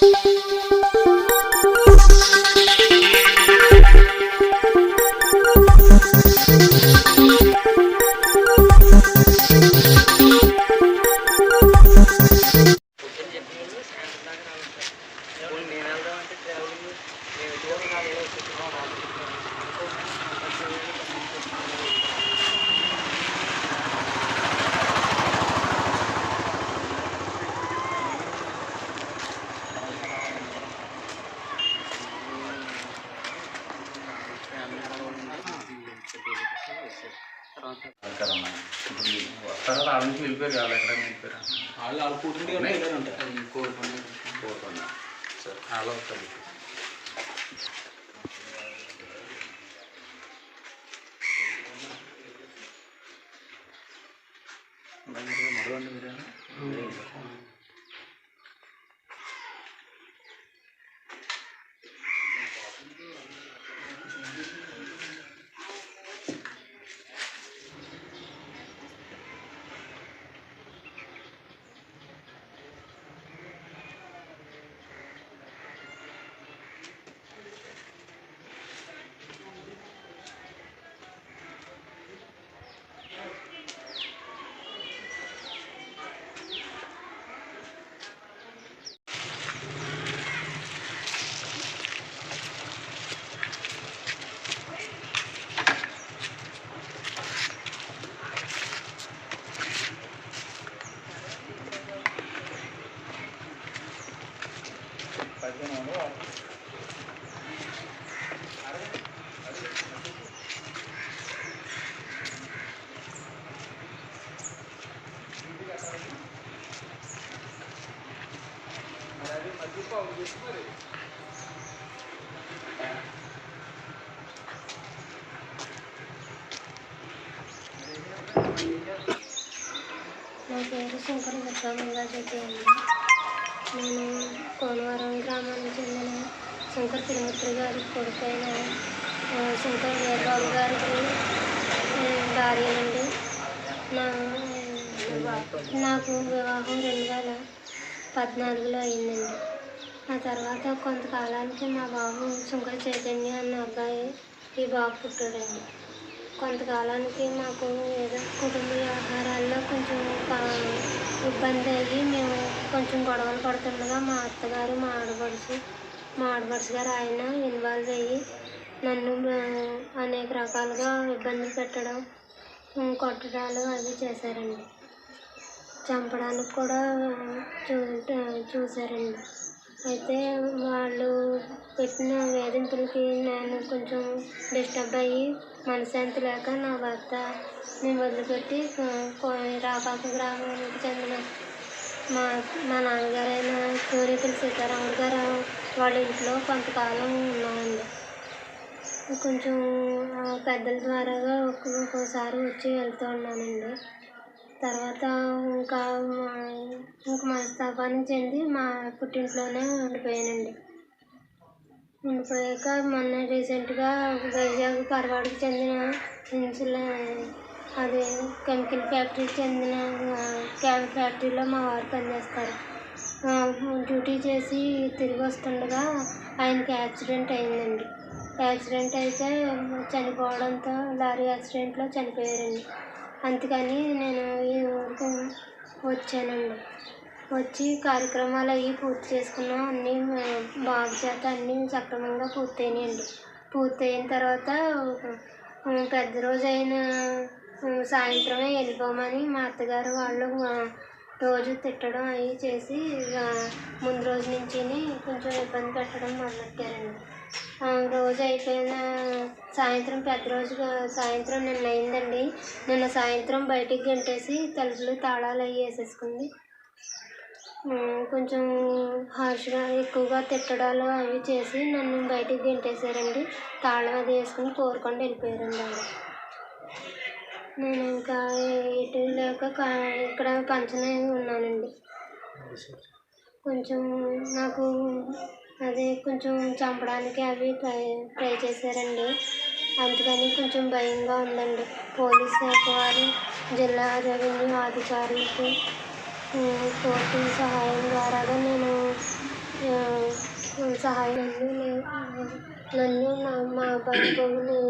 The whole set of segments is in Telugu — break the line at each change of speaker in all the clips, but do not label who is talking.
పొద్దున్న
వెళ్ళిపోయారు కావాలి ఎక్కడ వెళ్ళిపోయారు
వాళ్ళు వాళ్ళు కూర్చుంటే ఉంటారు
అది కోరుకునే
కోరుకున్నా సరే అలా వస్తారు మొదలండి మీరు
నా పేరు శంకర దుర్గామంగా చెప్పి అండి నేను కోనవరం గ్రామానికి చెందిన శంకర్ తిరుమూర్తి గారి కొడుకైన శంకర్ వీరబాబు గారికి భార్య నుండి నా నాకు వివాహం రెండు వేల పద్నాలుగులో అయిందండి. ఆ తర్వాత కొంతకాలానికి మా బాబు శంకర్ చైతన్య అన్న అబ్బాయి ఈ బాబు పుట్టాడండి. కొంతకాలానికి మాకు ఏదో కుటుంబ వ్యవహారాల్లో కొంచెం ఇబ్బంది అయ్యి మేము కొంచెం గొడవలు పడుతుండగా మా అత్తగారు మా ఆడపడుచు మా ఆడపడుచు గారు ఆయన ఇన్వాల్వ్ అయ్యి నన్ను అనేక రకాలుగా ఇబ్బందులు పెట్టడం కొట్టడాలు అవి చేశారండి. చంపడానికి కూడా చూ చూశారండి. అయితే వాళ్ళు పెట్టిన వేధింపులకి నేను కొంచెం డిస్టర్బ్ అయ్యి మనశ్శాంతి లేక నా భర్త నేను వదిలిపెట్టి రాపాక గ్రామానికి చెందిన మా మా నాన్నగారైన సూర్యపల్లి సీతారాముడు గారు వాళ్ళ ఇంట్లో కొంతకాలం ఉన్నామండి కొంచెం పెద్దల ద్వారాగా ఒక్కొక్కసారి వచ్చి వెళ్తూ ఉన్నానండి. తర్వాత ఇంకా మా ఇంక మనస్తాపానికి చెంది మా పుట్టింట్లోనే ఉండిపోయానండి. ఉండిపోయాక మొన్న రీసెంట్గా వైజాగ్ పర్వాడికి చెందిన ఇన్సుల అది కెమికల్ ఫ్యాక్టరీకి చెందిన ఆ, క్యాబ్ ఫ్యాక్టరీలో మా వారు పనిచేస్తారు. డ్యూటీ చేసి తిరిగి వస్తుండగా ఆయనకి యాక్సిడెంట్ అయిందండి. యాక్సిడెంట్ అయితే చనిపోవడంతో లారీ యాక్సిడెంట్లో చనిపోయారండి. అందుకని నేను ఈ ఊరికి వచ్చానండి. వచ్చి కార్యక్రమాలు అవి పూర్తి చేసుకున్నాం. అన్నీ బాగుచేత బాబు చేత అన్నీ సక్రమంగా పూర్తయినాయండి. పూర్తయిన తర్వాత పెద్ద రోజు అయిన సాయంత్రమే వెళ్ళిపోమని మా అత్తగారు వాళ్ళు రోజు తిట్టడం అవి చేసి ముందు రోజు నుంచి కొంచెం ఇబ్బంది పెట్టడం మొదలెట్టారండి రోజు అయిపోయిన సాయంత్రం పెద్ద రోజు సాయంత్రం నిన్న అయిందండి. నిన్న సాయంత్రం బయటికి గంటేసి తలుపులు తాళాలు అవి వేసేసుకుంది. కొంచెం హార్ష్గా ఎక్కువగా తిట్టడాలు అవి చేసి నన్ను బయటికి గెంటేశారండి. తాళం అది వేసుకుని కోరుకొని వెళ్ళిపోయారండి ఆవిడ. నేను ఇంకా ఇటు లేక కా- ఇక్కడ పంచనే ఉన్నానండి. కొంచెం నాకు అదే కొంచెం చంపడానికి అవి ట్రై ట్రై చేశారండి. అందుకని కొంచెం భయంగా ఉందండి. పోలీస్ శాఖ వారు జిల్లా రెవెన్యూ అధికారులకు కోర్టు సహాయం ద్వారా నేను సహాయం నన్ను నే- నన్ను మా బాబుని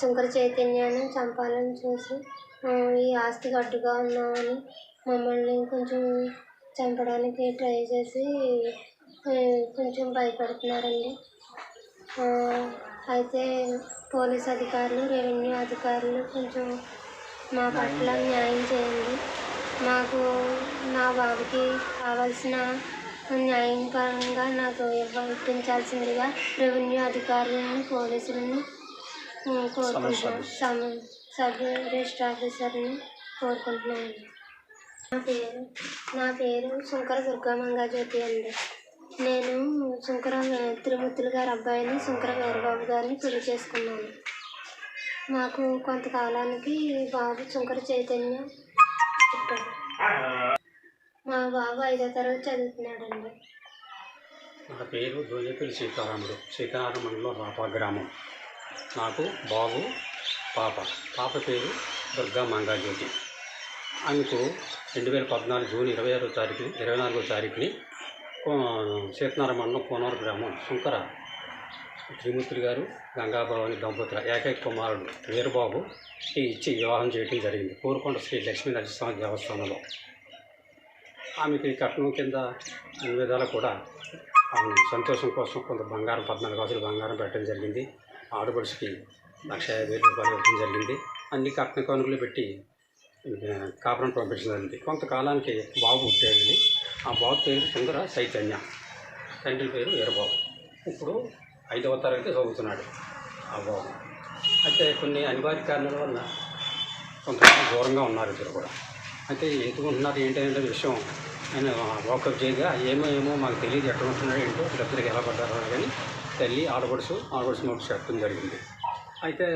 శంకర చైతన్యాన్ని చంపాలని చూసి ఈ ఆస్తికి అడ్డుగా ఉన్నామని మమ్మల్ని కొంచెం చంపడానికి ట్రై చేసి కొంచెం భయపెడుతున్నారండి. అయితే పోలీస్ అధికారులు రెవెన్యూ అధికారులు కొంచెం మా పట్ల న్యాయం చేయండి. మాకు నా బాబుకి కావాల్సిన న్యాయపరంగా నాకు ఇవ్వ ఇప్పించాల్సిందిగా రెవెన్యూ అధికారులను పోలీసులను కోరుకుంటున్నాను సమ సబ్ రిజిస్టర్ ఆఫీసర్ని కోరుకుంటున్నాను నా పేరు నా పేరు శంకర దుర్గామంగా జ్యోతి అండి. నేను శంకర తిరుమూర్తులు గారి అబ్బాయిని శంకర వీరబాబు గారిని పెళ్ళి చేసుకున్నాను. మాకు కొంతకాలానికి బాబు శంకర చైతన్య పుట్టాడు. మా బాబు ఐదో తరగతి చదువుతున్నాడండి.
నా పేరు దోజపల్లి సీతారాముడు. సీతారామ మండలం రాపా గ్రామం. నాకు బాబు పాప. పాప పేరు దుర్గా మంగాజ్యోతి. ఆమెకు రెండు వేల పద్నాలుగు జూన్ ఇరవై ఆరో తారీఖు ఇరవై నాలుగో తారీఖుని సీతనారాయణ మండలం కోనూరు గ్రామం శంకర త్రిమూర్తులు గారు గంగాభవాని దంపతుల ఏకైక కుమారుడు వీరబాబు ఇచ్చి వివాహం చేయడం జరిగింది. కోరుకొండ శ్రీ లక్ష్మీ నరసింహ దేవస్థానంలో. ఆమెకి కట్నం కింద అన్ని విధాలు కూడా ఆమె సంతోషం కోసం కొంత బంగారం పద్నాలుగు గాజులు బంగారం పెట్టడం జరిగింది. ఆడపడుచుకి లక్ష యాభై వేలు రూపాయలు ఇవ్వడం జరిగింది. అన్ని కట్న కానుకలు పెట్టి కాపురం పంపించడం జరిగింది కొంతకాలానికి బాబు పుట్టాడండి. ఆ బాబు పేరు సుందర చైతన్య. తండ్రి పేరు వీరబాబు. ఇప్పుడు ఐదవ తరగతి చదువుతున్నాడు ఆ బాబు. అయితే కొన్ని అనివార్య కారణాల వల్ల కొంతమంది దూరంగా ఉన్నారు ఇద్దరు కూడా. అయితే ఎందుకు ఉంటున్నారు విషయం ఆయన వాకప్ చేయగా ఏమో ఏమో మాకు తెలియదు ఎక్కడ ఉంటున్నాడు ఏంటో వీళ్ళిద్దరికి ఎలా పడ్డారో కానీ తల్లి ఆడపడుచు ఆడపడుచు నోటు చెప్పడం జరిగింది. అయితే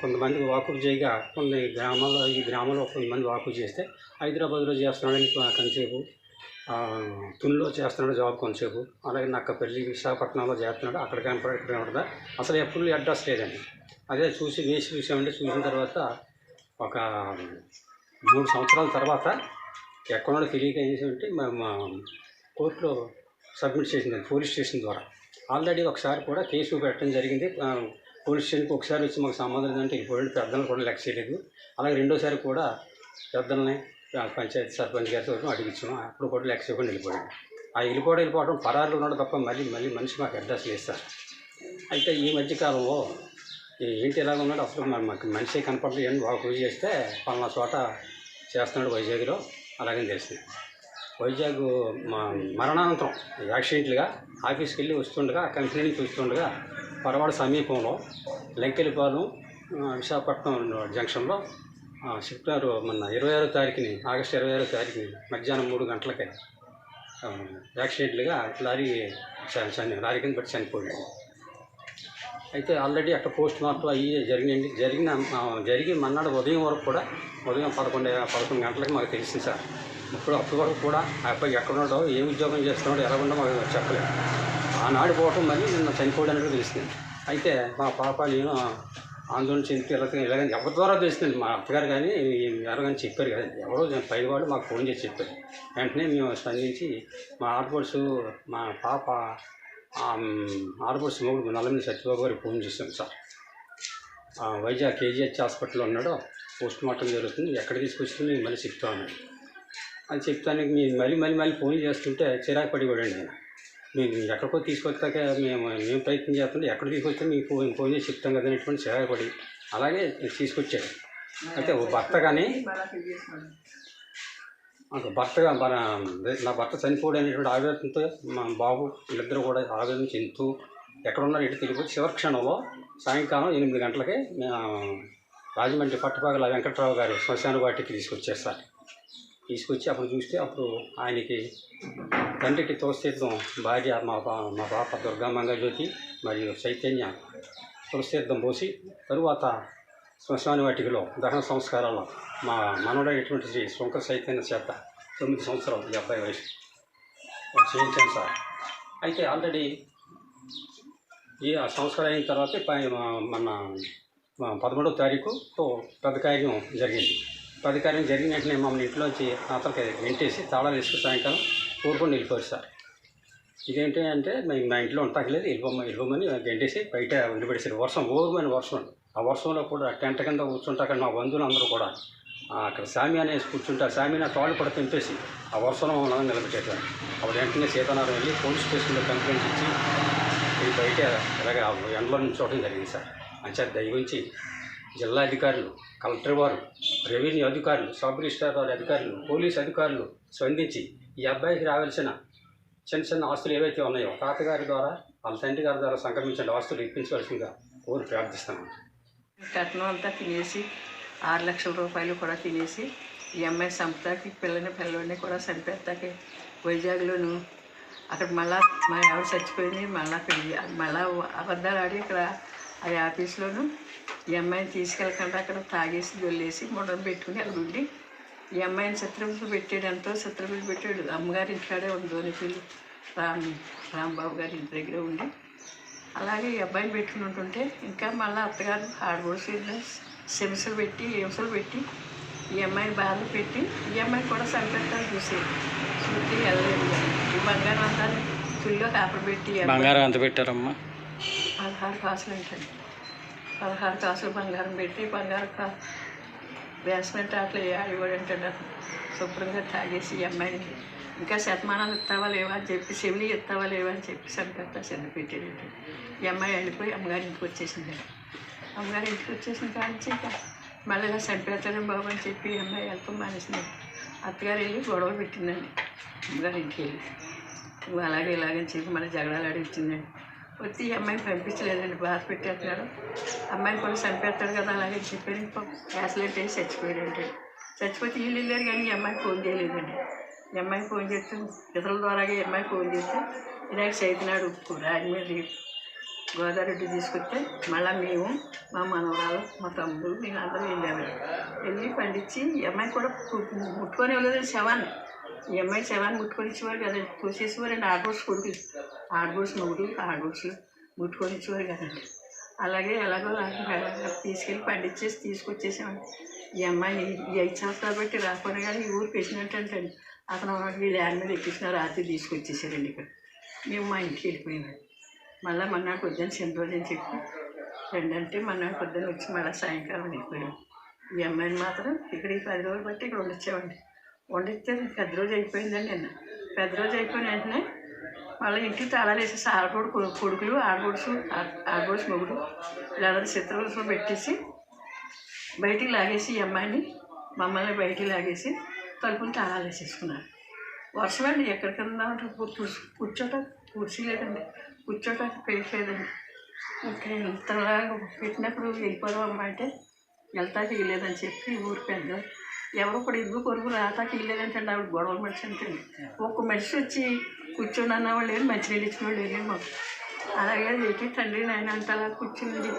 కొంతమంది వాకప్ చేయగా కొన్ని గ్రామాల్లో ఈ గ్రామంలో కొంతమంది వాకప్ చేస్తే హైదరాబాద్లో చేస్తున్నాడని కొంతసేపు తునిలో చేస్తున్నాడు జాబ్ కొంతసేపు. అలాగే నక్కపల్లి విశాఖపట్నంలో చేస్తున్నాడు. అక్కడ కనపడ ఇక్కడ కనపడదా అసలు ఎప్పుడు అడ్రస్ లేదండి. అదే చూసి వేసి చూసామంటే చూసిన తర్వాత ఒక మూడు సంవత్సరాల తర్వాత ఎక్కడో తెలియక ఏం చేసామంటే మా కోర్టులో సబ్మిట్ చేసింది పోలీస్ స్టేషన్ ద్వారా. ఆల్రెడీ ఒకసారి కూడా కేసు పెట్టడం జరిగింది. పోలీస్ స్టేషన్కి ఒకసారి వచ్చి మాకు సంబంధం అంటే వెళ్ళిపోయాడు పెద్దలను కూడా లెక్క చేయలేదు. అలాగే రెండోసారి కూడా పెద్దల్ని పంచాయతీ సర్పంచ్ గారితో అడిగించాము. అప్పుడు కూడా లెక్క చేయకుండా వెళ్ళిపోయాడు ఆ వెళ్ళిపోవడం వెళ్ళిపోవడం పరారులు ఉన్నాడు తప్ప మళ్ళీ మళ్ళీ మనిషి మాకు అడ్రస్ లేదు అయితే ఈ మధ్యకాలంలో ఏంటి ఎలాగ ఉన్నాడు? అసలు మరి మాకు మనిషి కనపడలేదు అని బాగా కృషి చేస్తే పలానా చోట చేస్తున్నాడు వైజాగ్లో. అలాగని తెలిసింది. వైజాగ్ మా మరణానంతరం యాక్సిడెంట్లుగా ఆఫీస్కి వెళ్ళి వస్తుండగా కంపెనీ చూస్తుండగా వస్తుండగా పరవాడ సమీపంలో లంకెలిపాలెం విశాఖపట్నం జంక్షన్లో ఆ, సెప్టెంబర్ మన ఇరవై ఆరో తారీఖుని ఆగస్టు ఇరవై ఆరో తారీఖుని మధ్యాహ్నం మూడు గంటలకి యాక్సిడెంట్లుగా లారీ చని లారీ కింద పట్టి చనిపోయాడు. అయితే ఆల్రెడీ అక్కడ పోస్ట్ మార్టం అయ్యి జరిగినండి జరిగిన జరిగి మన్నాడు ఉదయం వరకు కూడా ఉదయం పదకొండు పదకొండు గంటలకు మాకు తెలిసింది సార్. ఇప్పుడు అప్పటి వరకు కూడా ఆ అబ్బాయి ఎక్కడ ఏ ఉద్యోగం చేస్తున్నాడో ఎలా ఉండో మాకు చెప్పలేదు. ఆనాడు పోవటం మరి నిన్న చనిపోవడం అనేది తెలిసింది. అయితే మా పాప నేను ఆందోళన చెందుతూ ఇలా ఎవరి ద్వారా తెలిసింది? మా అత్తగారు కానీ ఎవరు కానీ చెప్పారు కదా. ఎవరో పైవాడు వాళ్ళు మాకు ఫోన్ చేసి చెప్పారు. వెంటనే మేము స్పందించి మా ఆడపడుచు మా పాప ఆడపడుచు మూడు నల్లమిల్లి సత్యబాబు గారికి ఫోన్ చేశాం సార్. వైజాగ్ కేజీహెచ్ హాస్పిటల్లో ఉన్నాడో పోస్ట్ మార్టం జరుగుతుంది. ఎక్కడ తీసుకొచ్చిందో మేము మళ్ళీ చెప్తా ఉన్నాడు అని చెప్తానికి మీరు మళ్ళీ మళ్ళీ మళ్ళీ ఫోన్ చేస్తుంటే చిరాకు పడి నేను మీరు ఎక్కడికో తీసుకొచ్చాక మేము మేము ప్రయత్నం చేస్తుంటే ఎక్కడ తీసుకొస్తే మీకు ఫోన్ ఫోన్ చేసి చెప్తాం కదా అనేటువంటి సహాయపడి పడి అలాగే తీసుకొచ్చాడు అయితే ఓ భర్త కానీ భర్త భర్తగా మన నా భర్త చనిపోడు అనేటువంటి ఆవేదనతో మా బాబు వీళ్ళిద్దరూ కూడా ఆవేదన చెందుతూ ఎక్కడ ఉన్నారు ఇటు తెలియదు చివరి క్షణంలో సాయంకాలం ఎనిమిది గంటలకి రాజమండ్రి పట్టుపగల వెంకట్రావు గారు శ్మశాన వాటికి తీసుకొచ్చారు సార్. తీసుకొచ్చి అప్పుడు చూస్తే అప్పుడు ఆయనకి తండ్రికి తోస్తీర్థం భార్య మా పా మా పాప దుర్గామంగ జ్యోతి మరియు చైతన్య తులసీర్థం పోసి తరువాత శ్మశాన వాటికలో దహన సంస్కారాల్లో మా మనవడైనటువంటి శ్రీ శంకర చైతన్య చేత తొమ్మిది సంవత్సరాలు ఈ అబ్బాయి వయసు చేయించాను సార్. అయితే ఆల్రెడీ ఈ ఆ సంవత్సరం అయిన తర్వాత పై- మన పదమూడవ తారీఖుతో పెద్ద కార్యం జరిగింది. పెద్ద జరిగిన వెంటనే మమ్మల్ని ఇంట్లోంచి అతనికి వెంటేసి తాళాలు వేసుకుని సాయంకాలం ఊరుకొని వెళ్ళిపోయారు సార్. ఇదేంటి అంటే మేము మా ఇంట్లో ఉంటాకలేదు వెళ్ళిపోమ్మ వెళ్ళిపోమని గంటేసి బయట వదిలిపెట్టేసారు వర్షం ఓరుమైన వర్షం ఆ వర్షంలో కూడా టెంట్ కింద కూర్చుంటాక మా బంధువులు అందరూ కూడా అక్కడ సామి అనేసి కూర్చుంటే ఆ సామిని తాళ్ళు కూడా తెంపేసి ఆ వర్షంలో మమ్మల్ని నిలబెట్టేటారు అప్పుడు వెంటనే సీతారామం వెళ్ళి పోలీస్ స్టేషన్లో కంప్లైంట్ ఇచ్చి బయట ఇలాగ ఎండలో చూడటం జరిగింది సార్. అంచేత గురించి జిల్లా అధికారులు కలెక్టర్ వారు రెవెన్యూ అధికారులు సబ్ రిజిస్ట్రార్ వారి అధికారులు పోలీస్ అధికారులు స్పందించి ఈ అబ్బాయికి రావాల్సిన చిన్న చిన్న ఆస్తులు ఏవైతే ఉన్నాయో తాతగారి ద్వారా వాళ్ళ తండ్రి గారి ద్వారా సంక్రమించిన ఆస్తులు ఇప్పించవలసిందిగా కోరి ప్రార్థిస్తాను
కట్నం అంతా తినేసి ఆరు లక్షల రూపాయలు కూడా తినేసి ఈ అమ్మాయి సంపదాకి పిల్లని పిల్లని కూడా చంపేస్తాకి వైజాగ్లోను అక్కడ మళ్ళా మా ఆవిడ చచ్చిపోయింది మళ్ళా పెళ్ళి మళ్ళా అబద్ధాలు ఆడి ఇక్కడ అది ఆఫీస్లోను ఈ అమ్మాయిని తీసుకెళ్ళకుండా అక్కడ తాగేసి దొల్లేసి మొండను పెట్టుకుని అక్కడ ఉండి ఈ అమ్మాయిని చిత్రపులు పెట్టాడు ఎంతో చిత్రపులు పెట్టాడు. అమ్మగారి ఇంటికాడే ఉంది పిల్లలు రామ్ రాంబాబు గారి ఇంటి దగ్గర ఉండి. అలాగే ఈ అబ్బాయిని పెట్టుకుని ఉంటుంటే ఇంకా మళ్ళీ అత్తగారు ఆడబోసి సెమిసలు పెట్టి హింసలు పెట్టి ఈ అమ్మాయిని బాధలు పెట్టి ఈ అమ్మాయిని కూడా చంపేస్తాను చూసేది. చూసి వెళ్ళలేదు ఈ బంగారం అంతా ఫుల్గా కాపలు పెట్టి
బంగారం అంత పెట్టారమ్మా?
పదహారు కాసులు ఉంటాయి. పదహారు కాసులు బంగారం పెట్టి బంగారం కా బేస్మెంట్ అట్లా ఆడివాడు అంటాడు శుభ్రంగా తాగేసి ఈ అమ్మాయిని. ఇంకా శతమానాలు ఇస్తావా లేవా అని చెప్పి చెవిలి ఇస్తావా లేవా అని చెప్పి చంపేస్తా చిన్న పెట్టేది ఈ అమ్మాయి వెళ్ళిపోయి అమ్మగారి ఇంటికి వచ్చేసింది. అమ్మగారి ఇంటికి వచ్చేసిన కానించి ఇంకా మళ్ళీ ఇలా చంపేస్తాడని బాబు అని చెప్పి అమ్మాయి వెళ్తాం మానేసింది. అత్తగారు వెళ్ళి గొడవలు పెట్టిందండి. అమ్మగారి ఇంటికి వెళ్ళి. నువ్వు అలాగే ఇలాగని చెప్పి మళ్ళీ జగడాలు ఆడి వచ్చి ఈ అమ్మాయిని పంపించలేదండి బాధ పెట్టేస్తున్నాడు అమ్మాయిని కూడా చంపేస్తాడు కదా అలాగే చెప్పారు. యాక్సిడెంట్ అయ్యి చచ్చిపోయాడంటే చచ్చిపోతే వీళ్ళు వెళ్ళారు కానీ ఈ అమ్మాయి ఫోన్ చేయలేదండి. ఈ అమ్మాయి ఫోన్ చేస్తే ఇతరుల ద్వారాగా ఈ అమ్మాయి ఫోన్ చేస్తే ఇలాగ చైతనాడు ఉప్పు రాజమండ్రి గోదావరి తీసుకొస్తే మళ్ళీ మేము మా మనవరాలు మా తమ్ముడు మేము అందరం వెళ్ళాము వెళ్ళి పండించి ఈ అమ్మాయి కూడా ముట్టుకొని వెళ్ళలేదు శవాన్ని. ఈ అమ్మాయి శవాన్ని ముట్టుకొని కదండి కదా తోసేసేవారండి ఆడబోడ్స్ కొడుకులు. ఆడబోడ్స్ మొగుడు ఆడబోడ్స్లు ముట్టుకొనిచ్చేవారు కదండి. అలాగే ఎలాగో తీసుకెళ్ళి పండించేసి తీసుకొచ్చేసామండి ఈ అమ్మాయిని ఈ ఐదు సంవత్సరాలు బట్టి రాకపోయినా కానీ ఈ ఊరు ప్రెసిడెంట్ అతను ఈ ల్యాండ్ మీద ఎక్కించిన రాత్రి తీసుకొచ్చేసారండి ఇక్కడ. మేము మా ఇంటికి వెళ్ళిపోయాము మళ్ళీ మన్నాడు పొద్దున్న చిన్న రోజు అని చెప్పి రెండంటే అంటే మన్నాడు పొద్దున్న వచ్చి మళ్ళీ సాయంకాలం వెళ్ళిపోయాం. ఈ అమ్మాయిని మాత్రం ఇక్కడ ఈ పది రోజులు బట్టి ఇక్కడ ఉండొచ్చామండి వండిస్తే పెద్ద రోజు అయిపోయిందండి నిన్న. పెద్ద రోజు అయిపోయిన వెంటనే మళ్ళీ ఇంటికి తాళాలు వేసేసి ఆడబోడు కొడుకులు ఆడబోడుసు ఆడబోడుసు మొగుడు వీళ్ళందరూ చిత్రవలసలో పెట్టేసి బయటికి లాగేసి ఈ అమ్మాయిని మమ్మల్ని బయటికి లాగేసి తలుపులు తాళాలు వేసేసుకున్నారు. వర్షం అండి ఎక్కడికన్నా కూర్చోట కుర్చీ లేదండి కూర్చోట పెట్టలేదండి ఇంకా ఇంతలా పెట్టినప్పుడు వెళ్ళిపోదాం అమ్మ అంటే వెళ్తా చేయలేదని చెప్పి ఊరు పెద్ద ఎవరో కూడా ఇరుగు పొరుగు రాతాకి వెళ్ళలేదంటే ఆవిడ గొడవలు మనిషి అంటే ఒక్క మనిషి వచ్చి కూర్చొని అన్న వాళ్ళు లేరు మంచినీళ్ళు ఇచ్చిన వాళ్ళు మాకు అలాగే ఏంటి తండ్రి నాయన అంటే అలా కూర్చుంది.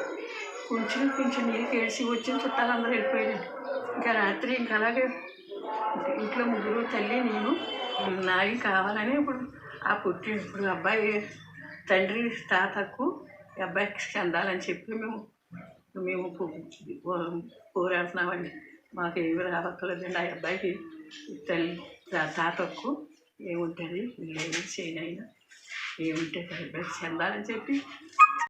కొంచెం కొంచెం నీళ్ళు కేసి వచ్చిన చుట్టాలందరూ వెళ్ళిపోయారండి ఇంకా రాత్రి ఇంకా అలాగే ఇంట్లో ముగ్గురు తల్లి నేను నాయి కావాలని ఇప్పుడు ఆ పుట్టి ఇప్పుడు అబ్బాయి తండ్రి తాతకు అబ్బాయికి చెందాలని చెప్పి మేము మేము పో- పోరాడుతున్నామండి. మాకు ఏమి రావక్కర్లేదండి ఆ అబ్బాయికి తల్లి తాతకు ఏముంటుంది? లేదు చేయనైనా ఏముంటుంది ఆ చెందాలని చెప్పి